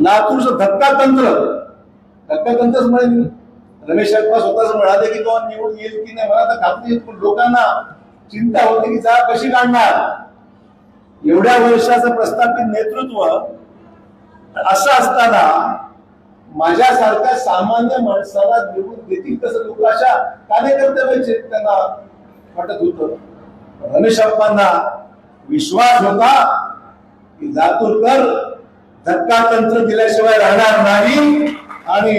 लातूरचं धक्का तंत्र धक्का तंत्रच म्हणेन रमेश अप्पा स्वतःच म्हणाले की तो निवडून येईल की नाही मला तर खात्री येत पण लोकांना चिंता होती की जा कशी काढणार? एवढ्या वर्षाचं प्रस्थापित नेतृत्व असं असताना माझ्यासारख्या सामान्य माणसाला निवडून देतील तसं लोक अशा कार्यकर्ते व्हायचे त्यांना वाटत होतं. रमेश अप्पांना विश्वास होता की लातूरकर धक्का तंत्र दिल्याशिवाय राहणार नाही. आणि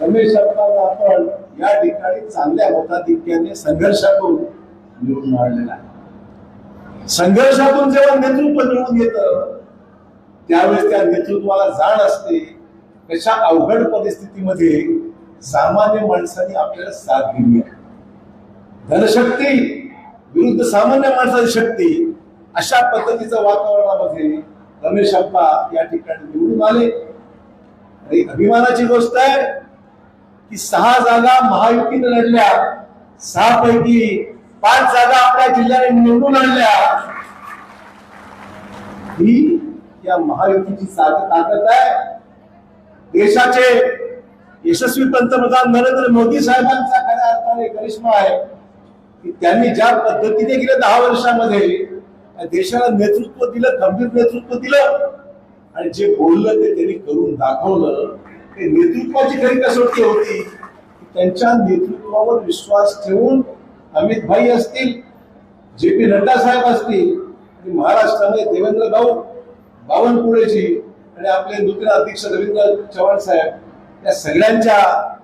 रमेश सरकारला आपण या ठिकाणी चांगल्या मताधिक्याने संघर्षातून निवडून आणलेला आहे. संघर्षातून जेव्हा नेतृत्व निवडून येत त्यावेळेस त्या नेतृत्वाला जाण असते. कशा अवघड परिस्थितीमध्ये सामान्य माणसांनी आपल्याला साथ दिली आहे. धनशक्ती विरुद्ध सामान्य माणसाची शक्ती अशा पद्धतीचं वातावरणामध्ये रमेश अप्पा या ठिकाणी निवडून आले. आणि अभिमानाची गोष्ट आहे की सहा जागा महायुतीने लढल्या सहा पैकी पाच जागा आपल्या जिल्ह्याने निवडून आणल्या. ही या महायुतीची सा- ताकद आहे. देशाचे यशस्वी पंतप्रधान नरेंद्र मोदी साहेबांचा खऱ्या अर्थाने करिश्मा आहे. की त्यांनी ज्या पद्धतीने गेल्या दहा वर्षामध्ये देशाला नेतृत्व दिलं गंभीर नेतृत्व दिलं. आणि जे बोललं ते त्यांनी करून दाखवलं. ते नेतृत्वाची खरी कसोटी होती. त्यांच्या नेतृत्वावर विश्वास ठेवून अमित भाई असतील जे पी नड्डा साहेब असतील आणि महाराष्ट्रामध्ये देवेंद्र भाऊ बावनकुळेजी आणि आपले नूतन अध्यक्ष रवींद्र चव्हाण साहेब या सगळ्यांच्या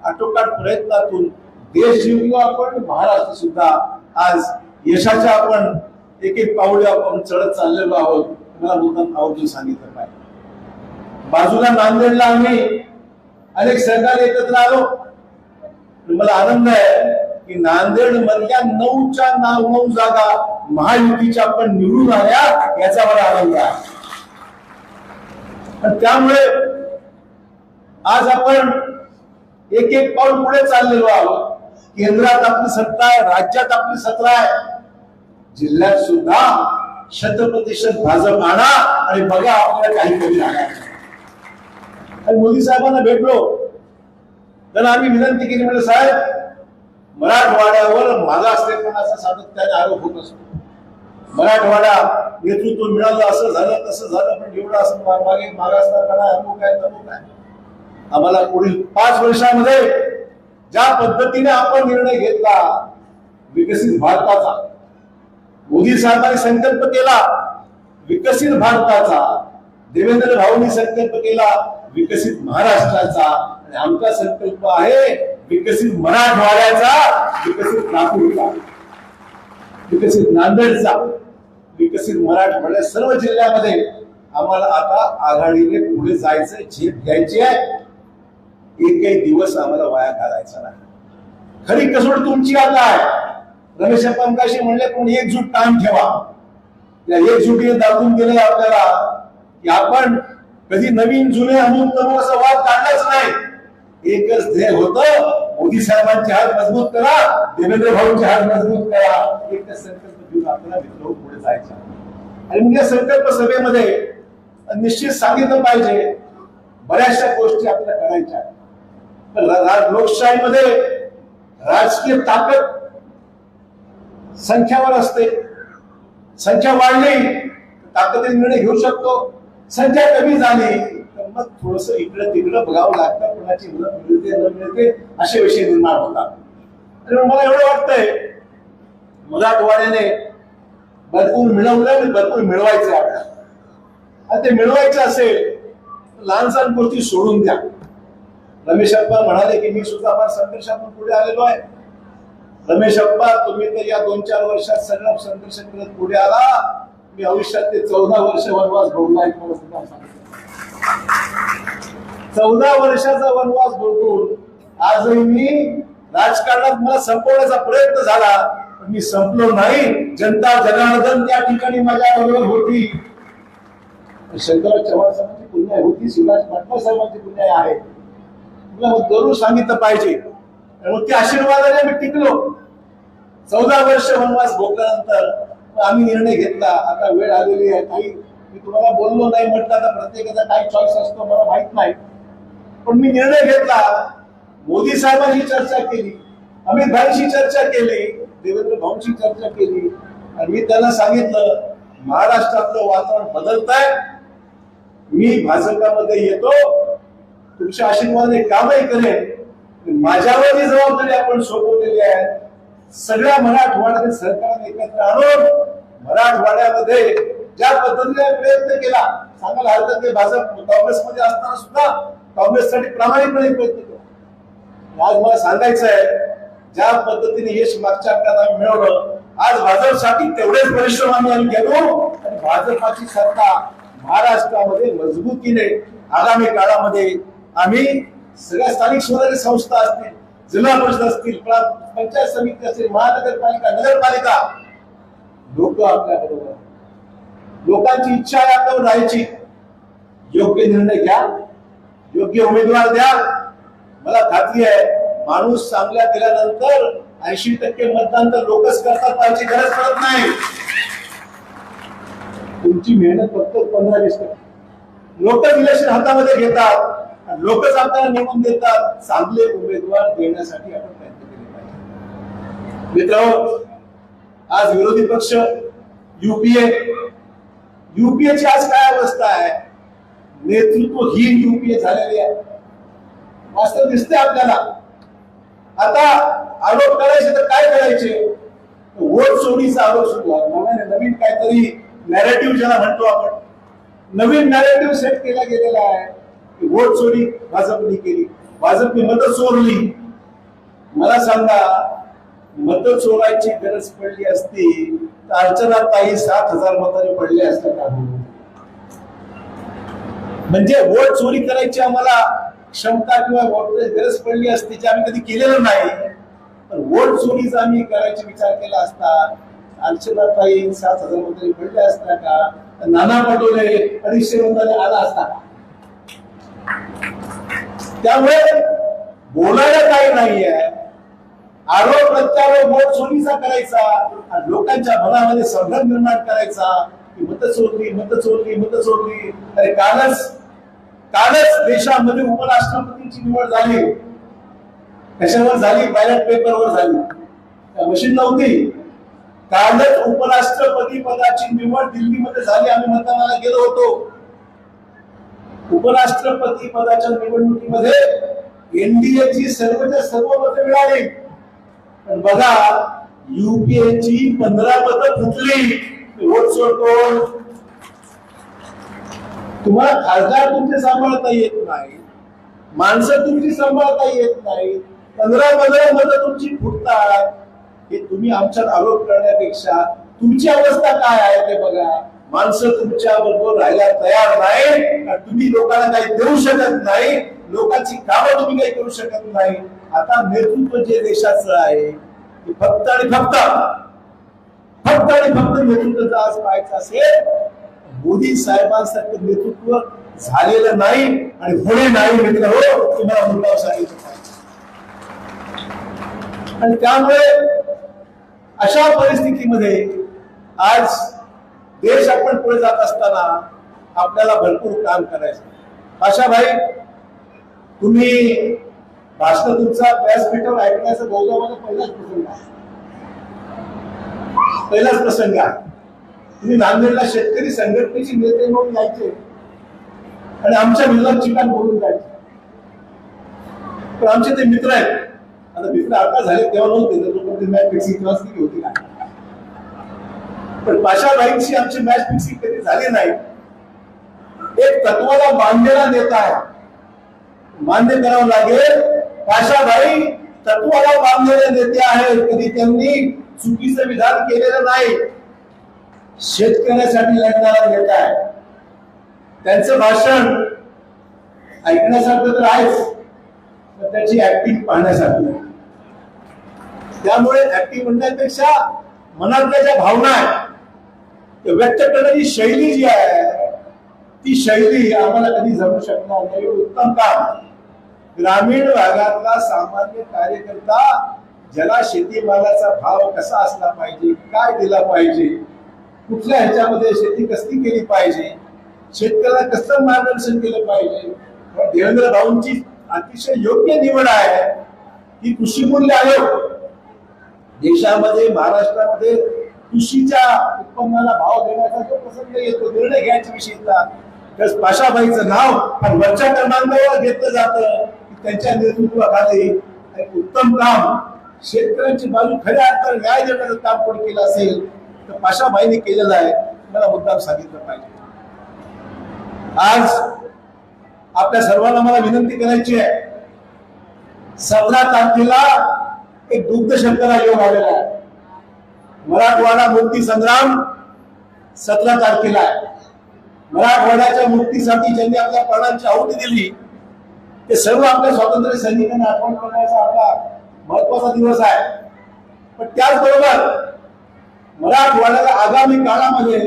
आटोकाट प्रयत्नातून देश जिंकलो आपण महाराष्ट्र सुद्धा आज यशाच्या आपण एक एक पावले आपण चढत चाललेलो आहोत मला लोकांना आवर्जून सांगितलं पाहिजे. बाजूला नांदेडला आम्ही अनेक सरकार एकत्र आलो. मला आनंद आहे की नांदेड मधल्या नऊच्या नाव नऊ जागा महायुतीच्या आपण निवडून आल्या याचा मला आनंद आहे. त्यामुळे आज आपण एक एक पाऊल पुढे चाललेलो आहोत. केंद्रात आपली सत्ता आहे राज्यात आपली सत्ता आहे. जिल्ह्यात सुद्धा शत प्रतिशत भाजप आणा आणि बघा आपल्याला काही कमी राहणार मोदी साहेबांना भेटलो त्यांना आम्ही विनंती केली म्हणजे साहेब मराठवाड्यावर मागासलेपणाचा सातत्याने आरोप होत असतो. मराठवाडा नेतृत्व मिळालं असं झालं तसं झालं पण एवढं असं मागे मागासदारपणा अमुक आहे तमुक आहे. आम्हाला पुढील पाच वर्षामध्ये ज्या पद्धतीने आपण निर्णय घेतला विकसित भारताचा मोदी साहेबांनी संकल्प केला विकसित भारताचा. देवेंद्र भाऊंनी संकल्प केला विकसित महाराष्ट्राचा. आणि आमचा संकल्प आहे विकसित मराठवाड्याचा विकसित नागपूरचा विकसित नांदेडचा. विकसित मराठवाड्या सर्व जिल्ह्यामध्ये आम्हाला आता आघाडीने पुढे जायचं झेप घ्यायची आहे. एक काही दिवस आम्हाला वाया घालायचा नाही. खरी कसोट तुमची आता आहे. रमेश पंकाशी म्हणले कोणी एकजूट काम ठेवा. त्या एकजुटीने दाखवून गेले आपल्याला की आपण कधी नवीन जुने अमुक तमुक असा वाद काढलाच नाही. एकच ध्येय होतं मोदी साहेबांचे हात मजबूत करा देवेंद्र भाऊंचे हात मजबूत करा. एकच संकल्प घेऊन आपल्याला मित्र पुढे जायचा आणि मग या संकल्प सभेमध्ये निश्चित सांगितलं पाहिजे बऱ्याचशा गोष्टी आपल्याला करायच्या लोकशाहीमध्ये राजकीय ताकद संख्यावर असते. संख्या वाढली ताकदीने निर्णय घेऊ शकतो. संख्या कमी झाली तर मग थोडस इकडं तिकडं बघावं लागतं कोणाची मदत मिळते न मिळते असे विषय निर्माण होतात. आणि मला एवढं वाटतंय मराठवाड्याने भरपूर मिळवलं आणि भरपूर मिळवायचं आहे आपल्याला. आणि ते मिळवायचं असेल तर लहान सहान गोष्टी सोडून द्या. रमेश अप्पा म्हणाले की मी सुद्धा फार संघर्षातून पुढे आलेलो आहे. रमेश अप्पा तुम्ही तर या दोन चार वर्षात सगळं संघर्ष करत पुढे आला. मी आयुष्यात ते चौदा वर्ष वनवास भोगला चौदा वर्षाचा वनवास भोगून आजही मी राजकारणात मला संपवण्याचा प्रयत्न झाला पण मी संपलो नाही. जनता जनार्दन त्या ठिकाणी माझ्या बरोबर होती. शंकरराव चव्हाण साहेबांची पुण्या होती शिवराज पाटला साहेबांची पुण्या आहे. तुला मग जरूर सांगितलं पाहिजे. मग त्या आशीर्वादाने आम्ही टिकलो. चौदा वर्ष वनवास भोगल्यानंतर मग आम्ही निर्णय घेतला. आता वेळ आलेली आहे. काही मी तुम्हाला बोललो नाही म्हटलं आता प्रत्येकाचा काय चॉईस असतो मला माहीत नाही. पण मी निर्णय घेतला. मोदी साहेबांशी चर्चा केली. अमित भाईशी चर्चा केली. देवेंद्र भाऊंशी चर्चा केली. आणि मी त्यांना सांगितलं महाराष्ट्रातलं वातावरण बदलत आहे मी भाजपामध्ये येतो. तुमच्या आशीर्वादाने कामही करेन. माझ्यावर ही जबाबदारी आपण सोपवलेली आहे. सगळ्या मराठवाड्यातील सरकारने एकत्र आणून मराठवाड्यामध्ये ज्या पद्धतीने प्रयत्न केला सांगायला हरकत नाही भाजप काँग्रेसमध्ये असताना सुद्धा काँग्रेससाठी प्रामाणिकपणे प्रयत्न केला. आज मला सांगायचं आहे ज्या पद्धतीने यश मागच्या काळात आम्ही मिळवलं आज भाजपसाठी तेवढेच परिश्रम आम्ही आम्ही गेलो आणि भाजपाची सत्ता महाराष्ट्रामध्ये मजबूतीने आगामी काळामध्ये आम्ही सगळ्या स्थानिक स्वराज्य संस्था असतील जिल्हा परिषद असतील पंचायत समिती असेल महानगरपालिका नगरपालिका लोक आपल्या बरोबर लोकांची इच्छा आहे आपल्यावर राहायची. योग्य निर्णय घ्या. योग्य उमेदवार द्या. मला खात्री आहे माणूस चांगल्या दिल्यानंतर ऐंशी टक्के मतदान तर लोकच करतात त्याची गरज पडत नाही. तुमची मेहनत फक्त पंधरा वीस टक्के. लोक इलेक्शन हातामध्ये घेतात. लोकच आपल्याला निवडून देतात. चांगले उमेदवार देण्यासाठी आपण प्रयत्न केले पाहिजे. मित्रांनो आज विरोधी पक्ष युपीए. युपीएची आज काय अवस्था आहे? नेतृत्वहीन युपीए झालेली आहे. वास्तव दिसते आपल्याला. आता आरोप करायचे तर काय करायचे? वोट सोडीचा आरोप सुरू आहे. नव्याने नवीन काहीतरी नॅरेटिव्ह ज्याला म्हणतो आपण. नवीन नॅरेटिव्ह सेट केला गेलेला आहे. की वोट चोरी भाजपने केली. भाजपने मत चोरली मला सांगा मत चोरायची गरज पडली असती तर अर्चना ताई सात हजार मताने पडले असतात का? म्हणजे वोट चोरी करायची आम्हाला क्षमता किंवा गरज पडली असती जे आम्ही कधी केलेलं नाही पण वोट चोरीचा आम्ही करायचा विचार केला असता अर्चना ताई सात हजार मताने पडले असता का? नाना पटोले अडीचशे आला असता. का त्यामुळे बोलायला काही नाहीये. आरोप प्रत्यारोप बोट चोरीचा करायचा आणि लोकांच्या मनामध्ये संभ्रम निर्माण करायचा की मत चोरली मत चोरली मत चोरली. अरे कालच कालच देशामध्ये उपराष्ट्रपतीची निवड झाली. कशावर झाली? बॅलेट पेपरवर झाली. मशीन नव्हती. कालच उपराष्ट्रपती पदाची निवड दिल्लीमध्ये झाली. आम्ही मतदानाला गेलो होतो. उपराष्ट्रपती पदाच्या निवडणुकीमध्ये एनडीएची सर्वच्या सर्व मतं मिळाली. पण बघा युपीएची पंधरा मतं फुटली. वोट सोडतो. तुम्हाला खासदार तुमचे सांभाळता येत नाही. माणसं तुमची सांभाळता येत नाही. पंधरा पंधरा मतं तुमची फुटतात. हे तुम्ही आमच्यावर आरोप करण्यापेक्षा तुमची अवस्था काय आहे ते बघा. माणसं तुमच्या बरोबर राहायला तयार नाही तुम्ही लोकांना काही देऊ शकत नाही. लोकांची कामं तुम्ही काही करू शकत नाही. आता नेतृत्व जे देशाचं आहे ते फक्त आणि फक्त फक्त आणि फक्त नेतृत्व आज पाहायचं असेल मोदी साहेबांसारखं नेतृत्व झालेलं नाही आणि होणे नाही मित्र हो तुम्हाला मुद्दा सांगितलं आणि त्यामुळे अशा परिस्थितीमध्ये आज देश आपण पुढे जात असताना आपल्याला भरपूर काम करायचं. आशा भाई तुम्ही भाषण तुमचा व्यासपीठावर ऐकण्याचा गौरव माझा पहिलाच प्रसंग आहे. पहिलाच प्रसंग आहे. तुम्ही नांदेडला शेतकरी संघटनेची नेते म्हणून यायचे. आणि आमच्या विरोधात चिकान बोलून जायचे. पण आमचे ते मित्र आहेत. आता मित्र आता झाले तेव्हा नव्हते. तर मॅच फिक्सिंग होती. का पण पाशाबाईंशी आमची मॅच फिक्सिंग कधी झाली नाही. एक तत्वाला मानलेला नेता आहे. मान्य करावं लागेल पाशाबाई तत्वाला बांधलेले नेते आहेत कधी त्यांनी चुकीचं विधान केलेलं नाही. शेतकऱ्यासाठी लढणारा नेता आहे. त्यांचं भाषण ऐकण्यासारखं तर आहेच. पण त्याची ऍक्टिंग पाहण्यासारखी. त्यामुळे ऍक्टिंग म्हणण्यापेक्षा मनातल्या ज्या भावना आहेत त्या व्यक्त करण्याची शैली जी आहे ती शैली आम्हाला कधी जमू शकणार नाही. उत्तम काम ग्रामीण भागातला सामान्य कार्यकर्ता ज्याला शेतीमालाचा भाव कसा असला पाहिजे काय दिला पाहिजे कुठल्या ह्याच्यामध्ये शेती कसली केली पाहिजे शेतकऱ्याला कसं मार्गदर्शन केलं पाहिजे देवेंद्र भाऊंची अतिशय योग्य निवड आहे की कृषी मूल्य आयोग देशामध्ये महाराष्ट्रामध्ये कृषीच्या उत्पन्नाला भाव देण्याचा जो प्रसंग येतो निर्णय घ्यायच्या विषयीचा तर पाशाबाईचं नाव आणि वरच्या क्रमांकावर घेतलं जातं. की त्यांच्या नेतृत्वाखाली एक उत्तम काम शेतकऱ्यांची बाजू खऱ्या अर्थाने न्याय देण्याचं काम कोणी केलं असेल तर पाशाबाईंनी केलेलं आहे. मला मुद्दाम सांगितलं पाहिजे. आज आपल्या सर्वांना मला विनंती करायची आहे सतरा तारखेला एक दुग्ध शंकरा योग आलेला आहे. मराठवाडा मुक्ती संग्राम सतरा तारखेला आहे. मराठवाड्याच्या मुक्तीसाठी ज्यांनी आपल्या प्राणांची आहुती दिली ते सर्व आपल्या स्वातंत्र्य सैनिकांना आठवण करण्याचा आपला महत्त्वाचा दिवस आहे. पण त्याचबरोबर मराठवाड्याला आगामी काळामध्ये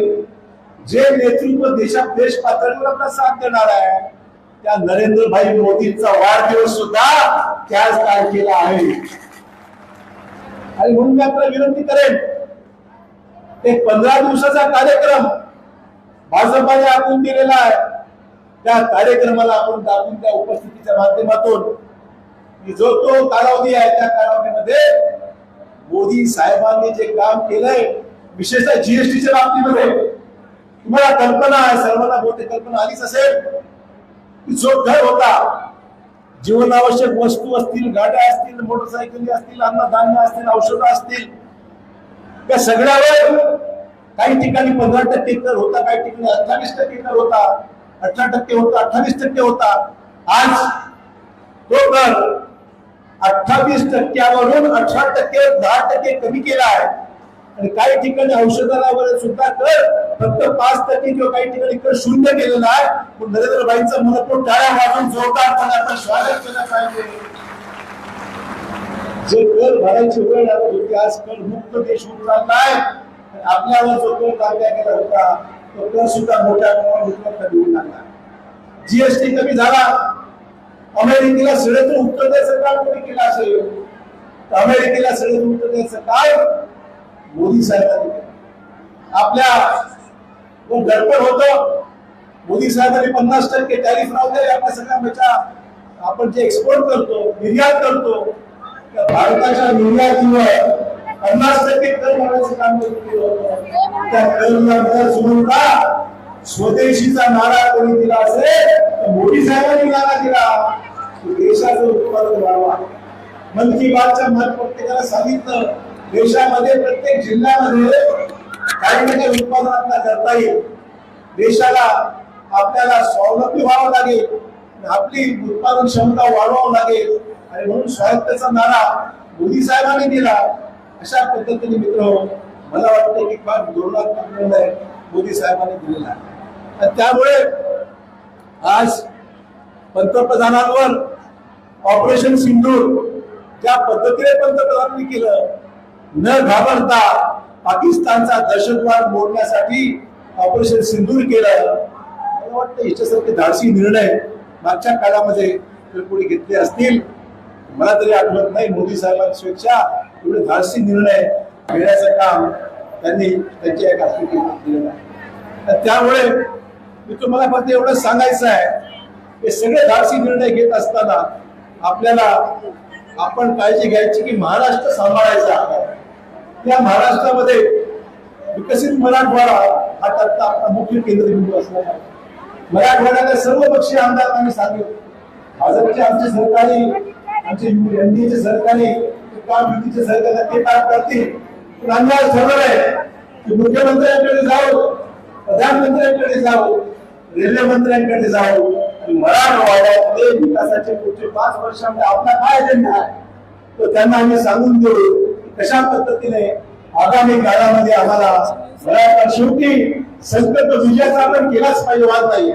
जे नेतृत्व देशात देश पातळीवर आपला साथ देणार आहे त्या नरेंद्रभाई मोदींचा वाढदिवस सुद्धा त्याच तारखेला आहे. आणि म्हणून मी आपल्याला विनंती करेन. एक पंधरा दिवसाचा कार्यक्रम भाजपाने आखून दिलेला आहे. त्या कार्यक्रमाला आपण दाखवून त्या उपस्थितीच्या माध्यमातून जो तो कालावधी आहे त्या कालावधीमध्ये मोदी साहेबांनी जे काम केलंय विशेषतः जीएसटीच्या बाबतीमध्ये तुम्हाला कल्पना आहे सर्वांना बहुतेक कल्पना आलीच असेल की जो घर होता जीवनावश्यक वस्तू असतील गाड्या असतील मोटरसायकली असतील अन्नधान्य असतील औषधं असतील त्या सगळ्यावर काही ठिकाणी पंधरा टक्के कर होता काही ठिकाणी अठ्ठावीस टक्के कर होता अठरा टक्के होता अठ्ठावीस टक्के होता. आज तो कर अठ्ठावीस टक्क्यावरून अठरा टक्के दहा टक्के कमी केला आहे. आणि काही ठिकाणी औषधाला वगैरे सुद्धा कर. फक्त पाच टक्के किंवा काही ठिकाणी कर शून्य केलेला आहे. पण नरेंद्रबाईंचं मनपूर टाळ्या वाजून जोरदारपणे स्वागत केलं पाहिजे. जे कर भरायची वेळ लागत होती आज कर मुक्त देश होऊन चाललाय आणि आपल्यावर जो कर कायदा केला होता तो कर सुद्धा मोठ्या प्रमाणात उपलब्ध देऊन लागला. जीएसटी कमी झाला. अमेरिकेला सडेतून उत्तर द्यायचं काम कोणी केलं असेल? तर अमेरिकेला सडेतून उत्तर द्यायचं काय? मोदी साहेबांनी. आपल्या जो गडबड होत मोदी साहेबांनी पन्नास टक्के टॅरिफ लावले आपल्या सगळ्या आपण जे एक्सपोर्ट करतो निर्यात करतो त्या भारताच्या निर्यातीवर पन्नास टक्के कर भरण्याचं काम केलं होतं. त्या करला दर का? स्वदेशीचा नारा कोणी दिला असेल तर मोदी साहेबांनी नारा दिला. देशाचं उत्पादन व्हावा मन की बातच्या मत प्रत्येकाला सांगितलं देशामध्ये प्रत्येक जिल्ह्यामध्ये काही ना काही उत्पादन करता येईल. देशाला आपल्याला स्वावलंबी व्हावं लागेल आपली उत्पादन क्षमता वाढवावं लागेल. आणि म्हणून स्वायत्ताचा नारा मोदी साहेबांनी दिला. अशा पद्धतीने मित्र मला वाटतं की फार धोरणात्मक निर्णय मोदी साहेबांनी दिलेला आहे. त्यामुळे आज पंतप्रधानांवर ऑपरेशन सिंधूर ज्या पद्धतीने पंतप्रधानांनी केलं न घाबरता पाकिस्तानचा दहशतवाद मोडण्यासाठी ऑपरेशन सिंदूर केलं. मला वाटतं याच्यासारखे धाडसी निर्णय मागच्या काळामध्ये जर कोणी घेतले असतील मला तरी आठवत नाही मोदी साहेबांपेक्षा एवढे धाडसी निर्णय घेण्याचं काम त्यांनी त्यांच्या एका केलेलं आहे. त्यामुळे मी तुम्हाला फक्त एवढं सांगायचं आहे हे सगळे धाडसी निर्णय घेत असताना आपल्याला आपण काळजी घ्यायची की महाराष्ट्र सांभाळायचा या त्या महाराष्ट्रामध्ये विकसित मराठवाडा हा त्याचा आपला मुख्य केंद्रबिंदू असला आहे. मराठवाड्याला सर्व पक्षीय आमदारांनी सांगितलं भाजपचे आमचे सहकारी आमचे एनडीएचे सहकारी काम युतीचे सहकारी ते काम करतील. पण आम्ही आज आहे की मुख्यमंत्र्यांकडे जाऊ प्रधानमंत्र्यांकडे जाऊ रेल्वे मंत्र्यांकडे जाऊ आणि मराठवाड्यातले विकासाचे पुढचे पाच वर्षामध्ये आपला काय एजेंडा आहे तो त्यांना आम्ही सांगून देऊ. कशा पद्धतीने आगामी काळामध्ये आम्हाला मराठा शेवटी संकल्प विजयाचा आपण केलाच पाहिजे वाद नाहीये.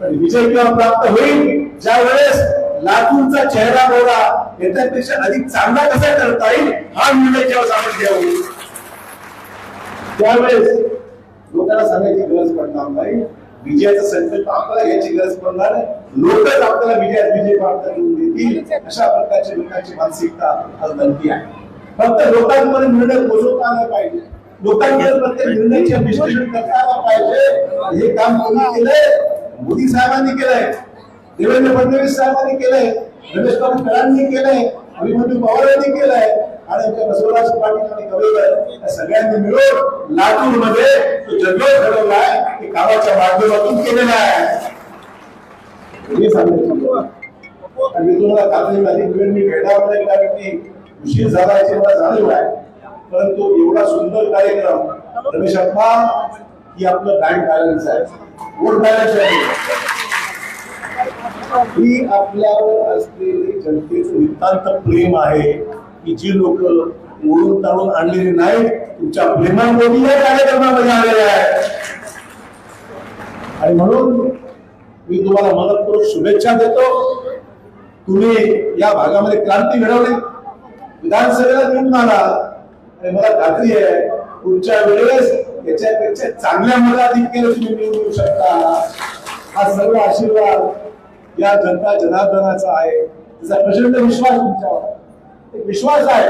पण विजय केव्हा प्राप्त होईल? ज्या वेळेस लातूरचा चेहरा मोहरा याच्यापेक्षा अधिक चांगला कसा करता येईल? हा निर्णय जेव्हा आपण घेऊ त्यावेळेस लोकांना सांगायची गरज पडणार नाही. विजयाचा संकल्प आपल्याला घ्यायची गरज पडणार लोकच आपल्याला विजयात विजय प्राप्त करून देतील. अशा प्रकारची लोकांची मानसिकता आज बनती आहे. फक्त लोकांमध्ये निर्णय पोहोचवता आला पाहिजे. लोकांकडे प्रत्येक निर्णयाचे विश्लेषण करता आलं पाहिजे. हे काम कोणी केलंय. मोदी साहेबांनी केलंय. देवेंद्र फडणवीस साहेबांनी केलंय. रमेश बाबू करांनी केलंय. अभिमन्यू पवार यांनी केलंय. आणि आमच्या बसवराज पाटील आणि कवेकर या सगळ्यांनी मिळून लातूरमध्ये तो जंगल घडवलाय ते कामाच्या माध्यमातून केलेला आहे. सांगितलं मी तुम्हाला अधिक वेळ मी भेटावं की उशीर झाला याची मला जाणीव आहे. परंतु एवढा सुंदर कार्यक्रम रमेश अप्पा ही आपलं बँक बॅलन्स आहे. वोट बॅलन्स आहे. ही आपल्यावर असलेले जनतेचं नितांत प्रेम आहे की जी लोक ओढून ताणून आणलेली नाही तुमच्या प्रेमामुळे या कार्यक्रमामध्ये आलेले आहे आणि म्हणून मी तुम्हाला मदत करून शुभेच्छा देतो. तुम्ही या भागामध्ये क्रांती घडवली. विधानसभेला निवडून आला आणि मला खात्री आहे पुढच्या वेळेस याच्यापेक्षा चांगल्या मताधिक्याने तुम्ही निवडून येऊ शकता. हा सर्व आशीर्वाद या जनता जनार्दनाचा आहे. त्याचा प्रचंड विश्वास तुमच्यावर. एक विश्वास आहे.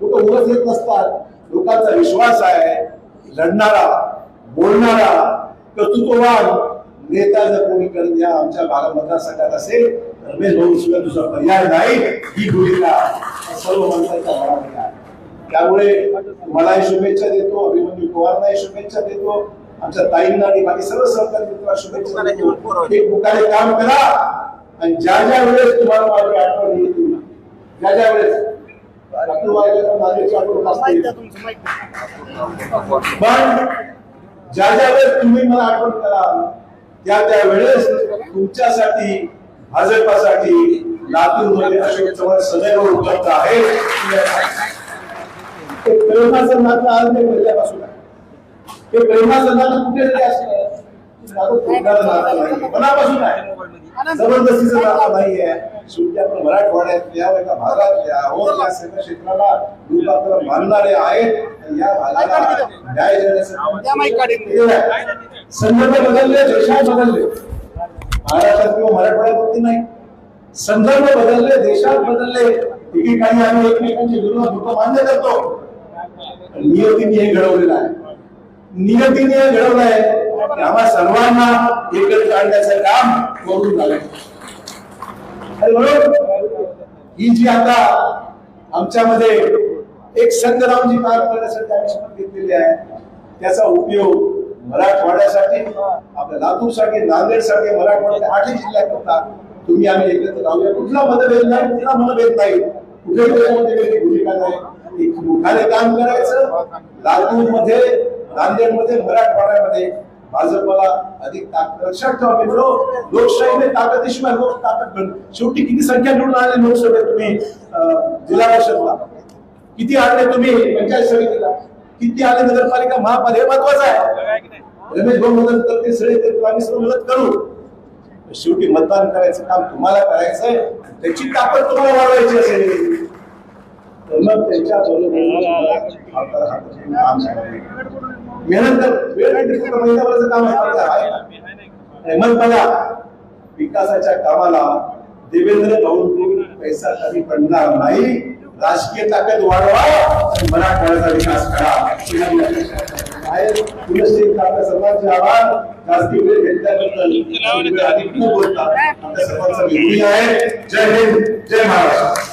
लोक उरत येत नसतात. लोकांचा विश्वास आहे लढणारा बोलणारा कर्तृत्ववान नेता जर कोणी करत या आमच्या भागा मतदारसंघात असेल तर रमेश भाऊ शिवाय दुसरा पर्याय नाही ही भूमिका सर्व माणसाच्या मनामध्ये आहे. त्यामुळे मलाही शुभेच्छा देतो अभिमन्यू पवारलाही शुभेच्छा देतो आमच्या ताईंना आणि बाकी सर्व सहकारी मित्रांना शुभेच्छा देतो. एक मुखाने काम करा आणि ज्या ज्या वेळेस तुम्हाला माझी आठवण येईल ज्या ज्या वेळेस. डॉक्टर वायकर माझी आठवण असते पण ज्या ज्या वेळेस तुम्ही मला आठवण कराल त्या त्या वेळेस तुमच्यासाठी भाजपासाठी लातूरमध्ये अशोक चव्हाण सदैव उपलब्ध आहे ते प्रेमाचं नातं आज नाही पहिल्यापासून आहे. ते प्रेमाचं नातं. मनापासून आहे. जबरदस्तीचं नातं नाहीये. शेवटी आपण मराठवाड्यातल्या एका भागातल्या हो या सगळ्या क्षेत्राला लोक आपल्याला मानणारे आहेत. या भागाला न्याय आहे. संदर्भ बदलले देशात बदलले. महाराष्ट्रात किंवा मराठवाड्यावरती नाही. संदर्भ बदलले देशात बदलले. एकेकाळी आम्ही एकमेकांचे विरोधात होतो मान्य करतो. नियतीने हे घडवलेलं आहे. नियतीने हे घडवलं आहे आम्हा सर्वांना एकत्र आणण्याचं काम करून झालंय. ही जी आता आमच्यामध्ये एक संघ राहून जी काम करण्यासाठी आम्ही शपथ घेतलेली आहे त्याचा उपयोग मराठवाड्यासाठी आपल्या लातूरसाठी नांदेडसाठी मराठवाड्याच्या आठही जिल्ह्यात होता तुम्ही आम्ही एकत्र लावूया कुठला मतभेद नाही कुठला मतभेद नाही. कुठे त्याच्यामध्ये भूमिका नाही. मुखाने काम करायचं? लातूरमध्ये मध्ये नांदेडमध्ये मराठवाड्यामध्ये भाजपला अधिक ताकद. लक्षात ठेवा मित्र लोकशाहीने ताकदीशिवाय लोक ताकद बन शेवटी किती संख्या निवडून आले लोकसभेत तुम्ही? जिल्हा परिषदला. किती आणले तुम्ही? पंचायत समितीला. किती आले नगरपालिका महापालिका हे महत्वाचं आहे. रमेश भाऊ मदत करते सगळे करतो आम्ही सर्व मदत करू. शेवटी मतदान करायचं काम तुम्हाला करायचंय त्याची ताकद तुम्हाला वाढवायची असेल. तर मग त्याच्या मेहनत कर काम आहे मग बघा विकासाच्या कामाला देवेंद्र भाऊ पैसा कमी पडणार नाही. राजकीय ताकद वाढवा आणि मराठवाड्याचा विकास करा. सर्वांचे आभार. जास्ती वेळ घेतल्याबद्दल अधिक न बोलता. आपल्या सर्वांचा विनंती आहे. जय हिंद जय महाराष्ट्र.